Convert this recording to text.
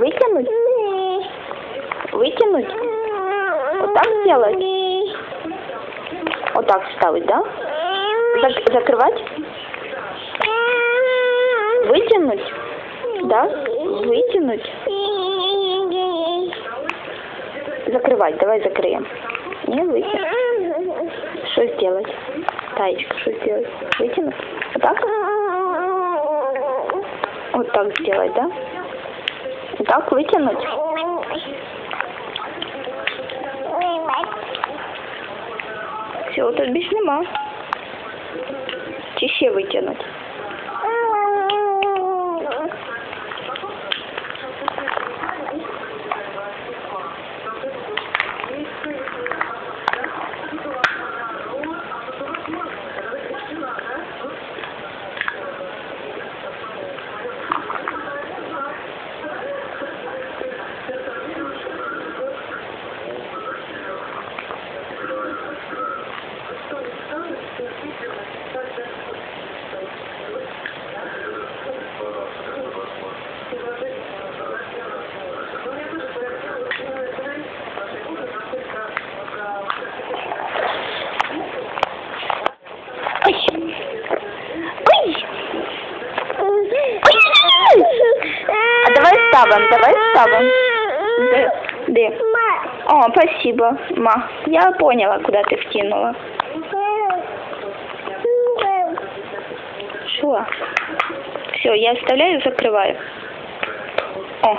Вытянуть? Вытянуть? Вот так сделать? Вот так вставить, да? Зак- закрывать? Вытянуть? Да? Вытянуть? Закрывать. Давай закроем. Не, вытянуть. Что сделать? Таечка, что сделать? Вытянуть? Вот так? Вот так сделать, да? Так вытянуть? Все, тут більш нема. Чи ще? Ой! Ой! Ой! А давай ставим, давай ставим. Де? Де? О, спасибо, ма. Я поняла, куда ты вкинула. Что? Все, я оставляю, закрываю. О,